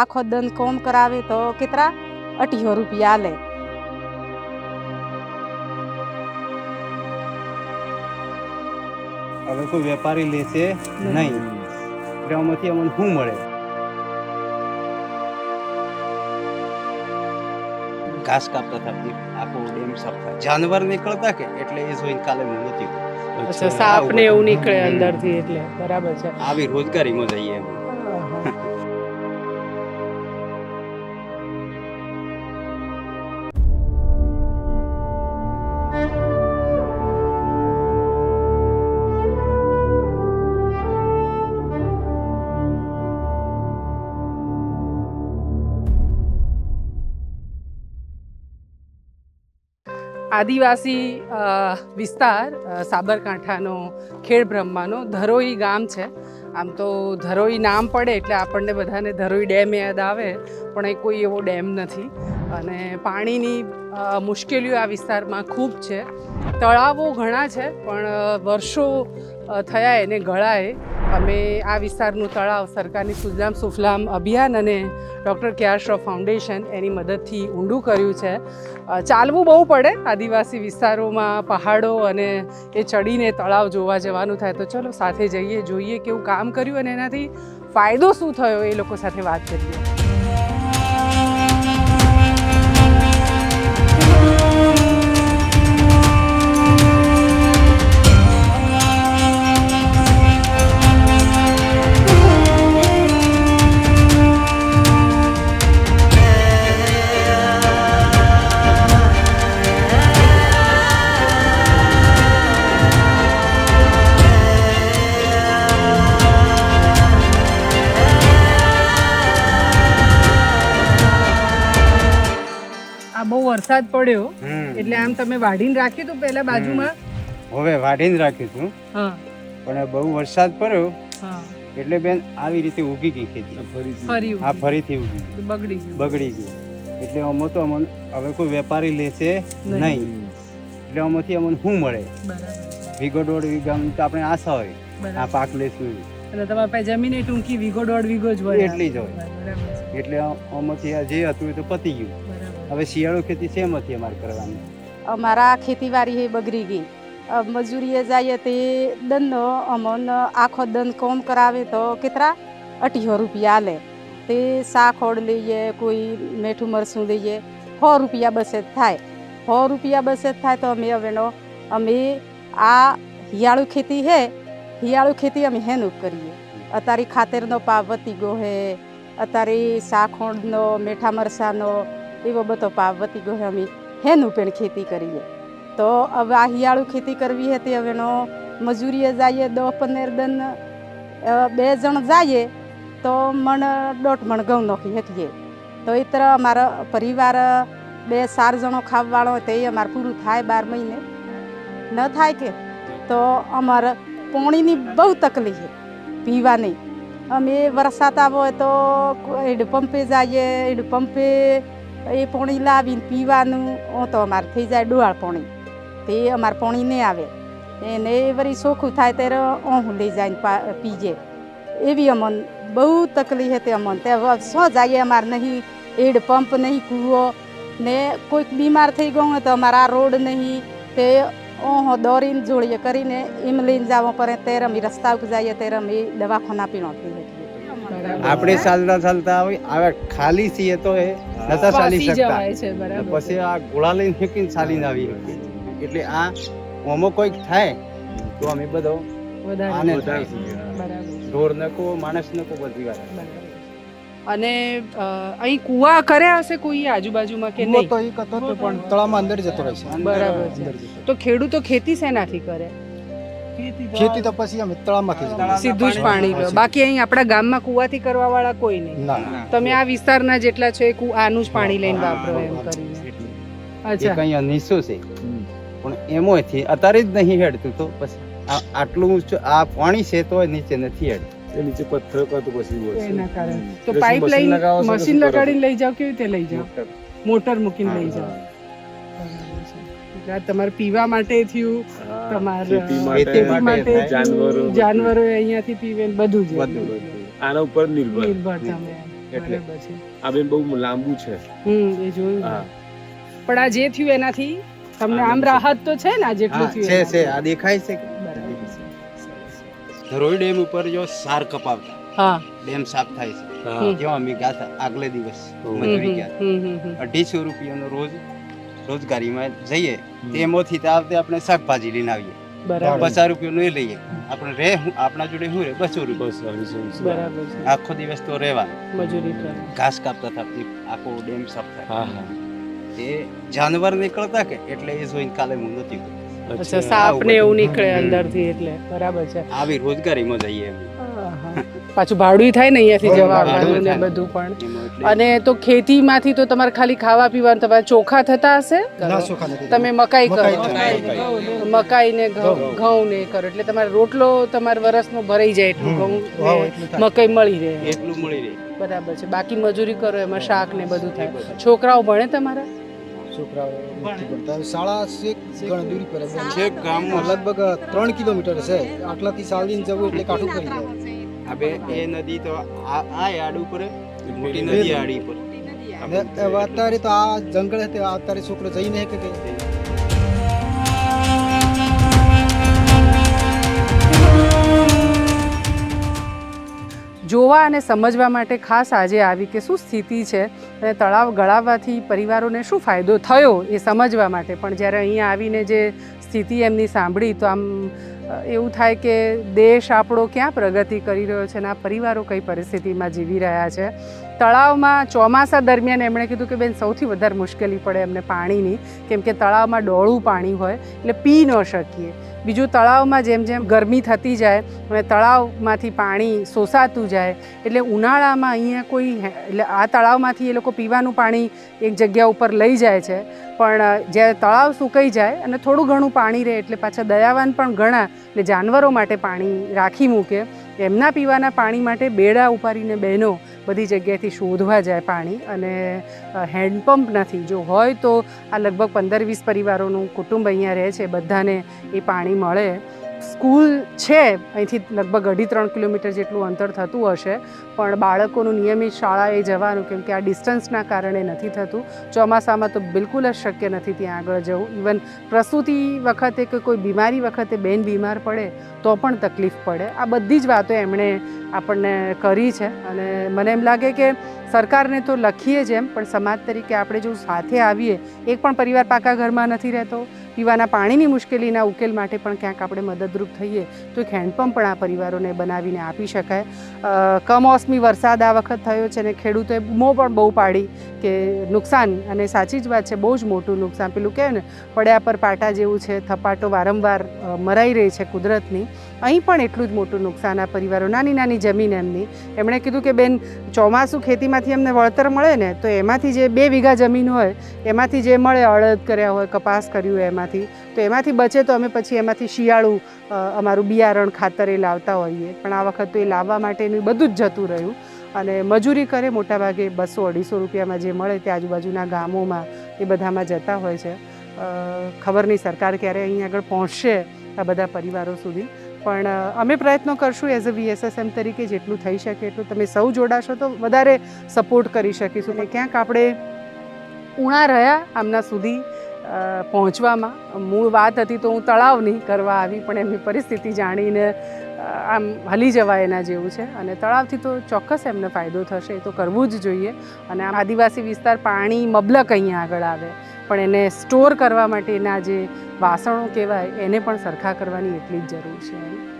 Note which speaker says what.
Speaker 1: આખો દન કોમ કરાવે તો કેટલા? અઢીસો રૂપિયા લે
Speaker 2: હવે કોઈ વેપારી લેશે નહીં. એટલે અમને શું મળે? ઘાસ કાપતા હતા આખો ડેમ સાફ થાય. જાનવર નીકળતા કે? એટલે એ જોઈને કાલે હું નથી
Speaker 3: સાપ ને એવું નીકળે અંદરથી એટલે બરાબર છે.
Speaker 2: આવી રોજગારીમાં જઈએ એમ.
Speaker 3: આદિવાસી વિસ્તાર સાબરકાંઠાનો ખેડ બ્રહ્માનો ધરોઈ ગામ છે. આમ તો ધરોઈ નામ પડે એટલે આપણને બધાને ધરોઈ ડેમ યાદ આવે, પણ એ કોઈ એવો ડેમ નથી. અને પાણીની મુશ્કેલીઓ આ વિસ્તારમાં ખૂબ છે. તળાવો ઘણા છે, પણ વર્ષો થયા એને ગળાએ. અમે આ વિસ્તારનું તળાવ સરકારની સુજલામ સુફલામ અભિયાન અને doctor K R Shroff foundation એની મદદથી ઊંડું કર્યું છે. ચાલવું બહુ પડે આદિવાસી વિસ્તારોમાં પહાડો અને એ ચડીને તળાવ જોવા જવાનું થાય તો ચલો સાથે જઈએ, જોઈએ કેવું કામ કર્યું અને એનાથી ફાયદો શું થયો એ લોકો સાથે વાત કરીએ. વરસાદ પડ્યો
Speaker 2: હમ.
Speaker 3: એટલે આમ તમે વાઢીને રાખ્યું હતું પહેલા બાજુમાં?
Speaker 2: હવે વાઢીને રાખ્યું હતું. પણ બહુ વરસાદ પડ્યો એટલે બેન આવી રીતે ઉગી ગઈ ખેતી. આ ફરીથી. ઉગી
Speaker 3: બગડી ગયું.
Speaker 2: બગડી ગઈ એટલે અમો તો અમને હવે કોઈ વેપારી લેશે
Speaker 3: નહીં.
Speaker 2: નહીં. એટલે અમોથી અમને શું મળે? વીઘો દોઢ વીઘાની તો આપણે આશા હોય. આ પાક લેશું
Speaker 3: એટલે તમારા પાસે જમીન એ ટૂંકી વીઘો દોઢ વીઘો જ હોય.
Speaker 2: એટલી જ હોય. એટલે અમોથી આ જે હતું એ તો પતી ગયું. હવે શિયાળુ ખેતી શેમાંથી અમારે કરવાની?
Speaker 1: અમારા ખેતીવાડી એ બગડી ગઈ. મજૂરીએ જઈએ તે દનનો અમને આખો દંડ કોમ કરાવે તો કેટલા? અઢીસો રૂપિયા લે તે સાખોડ લઈએ, કોઈ મીઠું મરસું લઈએ, સો રૂપિયા બસે થાય. સો રૂપિયા બસે થાય તો અમે હવેનો અમે આ હિયાળુ ખેતી હે હિયાળુ ખેતી અમે હેનું કરીએ. અત્યારે ખાતરનો પાવતી ગયો હે, અત્યારે સાખોડનો મીઠા મરસાનો એવો બધો ભાવ વતી ગયો અમે હેનું પણ ખેતી કરીએ. તો હવે આ હિયાળુ ખેતી કરવી હતી હવેનો મજૂરીએ જઈએ દસ પંદર દન બે જણ જઈએ, તો મણ, દોઢ મણ ઘઉં નાખી શકીએ. તો એ અમારો પરિવાર, બે ચાર જણો ખાવાવાળો એ અમારે પૂરું થાય બાર મહિને. ન થાય કે, તો અમારે પાણીની બહુ તકલીફ છે પીવાની. અમે વરસાદ આવો તો હેડ પંપે જઈએ હેડ પંપે એ પાણી લાવીને પીવાનું, ઓ તો અમારે થઈ જાય ડોહાળ પાણી. તે અમારે પાણી નહીં આવે. એને વળી ચોખ્ખું થાય ત્યારે ઓહું લઈ જાય પીજે. એવી અમન, બહુ તકલીફ હતી અમન. તે શું જઈએ અમારે નહીં, એડ પંપ નહીં કૂવો. ને કોઈક બીમાર થઈ ગયું હોય તો અમારા આ રોડ નહીં. તે ઓહો દોરીને જોડીએ કરીને એમ લઈને જવા પડે. ત્યારે અમે રસ્તા ઉપર જઈએ ત્યારે અમે દવાખાના પીણો થઈ
Speaker 3: બરાબર.
Speaker 2: આપણે ચાલતા ચાલતા આવે ખાલી છીએ તો એ નતા ચાલી શકતા. પછી આ ગોળા લઈને ફેંકીને ચાલીને આવી એટલે આ ઓમો કોઈક થાય તો અમે બધો આને ઢોર નકો માણસ નકો બધી વાત.
Speaker 3: અને અહીં કુવા કર્યા હશે કોઈ આજુબાજુમાં કે નહીં?
Speaker 4: તો એ કતો પણ તળાવમાં અંદર જતો રહેશે
Speaker 3: બરાબર છે. તો ખેડૂતો ખેતી શેનાથી કરે?
Speaker 4: ખેતી તો પછી અમે તળાવમાંથી
Speaker 3: સીધું જ પાણી લો. બાકી અહીં આપણા ગામમાં કુવાથી કરવા વાળા કોઈ નહીં. તમે આ વિસ્તારના જેટલા છો એ કુ- આનું જ પાણી લઈને વાપરો એમ કરીને. અચ્છા.
Speaker 2: કઈ અનિસો છે. પણ એમોથી અત્યારે જ નહીં હેડતું તો પછી આટલું ઊંચું આ પાણી છે તો નીચે નથી હેડતું.
Speaker 5: નીચે પથ્થર પછી
Speaker 3: એના કારણે. તો
Speaker 5: મશીન
Speaker 3: લગાડીને લઈ જાવ કેવી રીતે લઈ જાવ
Speaker 5: મોટર.
Speaker 3: મૂકીને લઈ આ તમારે પીવા માટે થયું. તમારે માટે
Speaker 5: જાનવરો
Speaker 3: અહીંયાથી પીવે બધું જ.
Speaker 5: આના ઉપર નિર્ભર.
Speaker 3: નિર્ભર તમે.
Speaker 5: એટલે આ બેન બહુ લાંબુ છે.
Speaker 3: હમ એ જોયું પણ આ જે થયું એનાથી તમને આમ રાહત તો છે ને આ જેટલું થયું
Speaker 2: છે છે. આ દેખાય છે કે?
Speaker 3: બરાબર છે.
Speaker 2: ધરોઈ ડેમ ઉપર જો સાર કપાવતા.
Speaker 3: હા.
Speaker 2: ડેમ સાફ થાય છે. જેવા અમે ગયા હતા આગલે દિવસ મજૂરી ગયા. અઢીસો રૂપિયાનો રોજ રોજગારીમાં જઈએ તેમાંથી તો આવતે આપણે શાકભાજી લઈને આવીએ.
Speaker 3: બરાબર.
Speaker 2: પચાસ રૂપિયાનું એ લઈએ. આપણે રે આપણા જોડે શું રે બસો રૂપિયા આખો દિવસ તો
Speaker 3: રહેવા
Speaker 2: ઘાસ કાપતા હતા આખો ડેમ સાફ થાય.
Speaker 5: હા હા.
Speaker 2: એ જાનવર નીકળતા કે? એટલે એ જોઈને કાલે હું નથી
Speaker 3: અચ્છા. સાપ ને એવું નીકળે અંદરથી એટલે. બરાબર છે.
Speaker 2: આવી રોજગારીમાં જઈએ
Speaker 3: આહા. પાછું ભાડું થાય ને અહીંયાથી
Speaker 2: ભાડું
Speaker 3: જવા આવવાનું ને બધું પણ. અને તો ખેતીમાંથી તો તમારે ખાલી ખાવા પીવાનું તમારે ચોખા થતા હશે? તમે મકાઈ કરો.
Speaker 4: મકાઈ,
Speaker 3: ને ઘઉં ને કરો. એટલે તમારે રોટલો તમારે વરસનો ભરાઈ જાય એટલું. ઘઉં. મકાઈ મળી રહે.
Speaker 2: એટલું મળી રહે.
Speaker 3: બરાબર છે. બાકી મજૂરી કરો એમાં શાક ને બધું થાય. છોકરાઓ ભણે તમારા?
Speaker 4: છોકરાઓ શાળા છેક દૂરી પર છે.
Speaker 2: ગામમાં.
Speaker 4: લગભગ ત્રણ કિલોમીટર છે. આટલાથી ચાલીને જવું એટલે કાઠું કરી જાય.
Speaker 2: આ બે એ નદી તો આ આ આડ ઉપર મોટી નદી આડી પર
Speaker 4: અત્યારે તો આ જંગલ હતો અત્યારે છોકરો જઈ નહીં કે
Speaker 3: જોવા અને સમજવા માટે ખાસ આજે આવી કે શું સ્થિતિ છે અને તળાવ ગળાવવાથી પરિવારોને શું ફાયદો થયો એ સમજવા માટે. પણ જ્યારે અહીંયા આવીને જે સ્થિતિ એમની સાંભળી તો આમ એવું થાય કે દેશ આપણો ક્યાં પ્રગતિ કરી રહ્યો છે અને આ પરિવારો કઈ પરિસ્થિતિમાં જીવી રહ્યા છે? તળાવમાં ચોમાસા દરમિયાન એમણે કીધું કે બેન સૌથી વધારે મુશ્કેલી પડે એમને પાણીની, કેમ કે તળાવમાં ડોળું પાણી હોય, એટલે પી ન શકીએ. બીજું તળાવમાં જેમ જેમ ગરમી થતી જાય અને તળાવમાંથી પાણી શોષાતું જાય, એટલે ઉનાળામાં અહીંયા કોઈ એટલે આ તળાવમાંથી એ લોકો પીવાનું પાણી એક જગ્યા ઉપર લઈ જાય છે. પણ જ્યારે તળાવ સુકાઈ જાય અને થોડું ઘણું પાણી રહે એટલે પાછા દયાવાન પણ ઘણા, એટલે જાનવરો માટે પાણી રાખી મૂકે. એમના પીવાના પાણી માટે બેડા ઉપાડીને બહેનો બધી જગ્યાએથી શોધવા જાય પાણી અને હેન્ડપંપ નથી. જો હોય તો આ લગભગ પંદર વીસ પરિવારોનું કુટુંબ અહીંયા રહે છે. બધાને એ પાણી મળે. સ્કૂલ છે, અહીંથી લગભગ અઢી ત્રણ કિલોમીટર જેટલું અંતર થતું હશે, પણ બાળકોનું નિયમિત શાળાએ જવાનું, કેમ કે આ ડિસ્ટન્સના કારણે નથી થતું. ચોમાસામાં તો બિલકુલ જ શક્ય નથી ત્યાં આગળ જવું. ઇવન પ્રસૂતિ વખતે કે કોઈ બીમારી વખતે બેન બીમાર પડે, તો પણ તકલીફ પડે. આ બધી જ વાતો એમણે આપણને કરી છે. અને મને એમ લાગે કે સરકારને તો લખીએ જ એમ પણ સમાજ તરીકે આપણે જો સાથે આવીએ, એક પણ પરિવાર પાકા ઘરમાં નથી રહેતો પીવાના પાણીની મુશ્કેલીના ઉકેલ માટે પણ ક્યાંક આપણે મદદરૂપ થઈએ તો એક હેન્ડપંપ પણ આ પરિવારોને બનાવીને આપી શકાય. કમોસમી વરસાદ આ વખત થયો છે અને ખેડૂતોએ બૂમો પણ બહુ પાડી કે નુકસાન, અને સાચી જ વાત છે, બહુ જ મોટું નુકસાન. પેલું કહે ને, પડ્યા પર પાટા જેવું છે, થપાટો વારંવાર મરાઈ રહી છે કુદરતની. અહીં પણ એટલું જ મોટું નુકસાન આ પરિવારો, નાની નાની જમીન એમની. એમણે કીધું કે બેન, ચોમાસું ખેતીમાંથી અમને વળતર મળે ને, તો એમાંથી જે બે વીઘા જમીન હોય, એમાંથી જે મળે અડદ કર્યા હોય, કપાસ કર્યું હોય એમાંથી, તો એમાંથી બચે તો અમે પછી એમાંથી શિયાળું અમારું બિયારણ ખાતર એ લાવતા હોઈએ. પણ આ વખત તો એ લાવવા માટેનું બધું જ જતું રહ્યું. અને મજૂરી કરે મોટાભાગે બસો અઢીસો રૂપિયામાં જે મળે તે આજુબાજુના ગામોમાં એ બધામાં જતા હોય છે. ખબર નહીં સરકાર ક્યારે અહીં આગળ પહોંચશે આ બધા પરિવારો સુધી. પણ અમે પ્રયત્નો કરશું એઝ અ વીએસએસએમ તરીકે જેટલું થઈ શકે એટલું. તમે સૌ જોડાશો તો વધારે સપોર્ટ કરી શકીશું. ને ક્યાંક આપણે ઉણા રહ્યા આમના સુધી પહોંચવામાં. મૂળ વાત હતી તો હું તળાવની કરવા આવી, પણ એમની પરિસ્થિતિ જાણીને આમ હલી જવાય એના જેવું છે. અને તળાવથી તો ચોક્કસ એમને ફાયદો થશે, એ તો કરવું જ જોઈએ. અને આદિવાસી વિસ્તાર પાણી મબલક અહીંયા આગળ આવે. પણ એને સ્ટોર કરવા માટેના જે વાસણો કહેવાય એને પણ સરખા કરવાની એટલી જ જરૂર છે.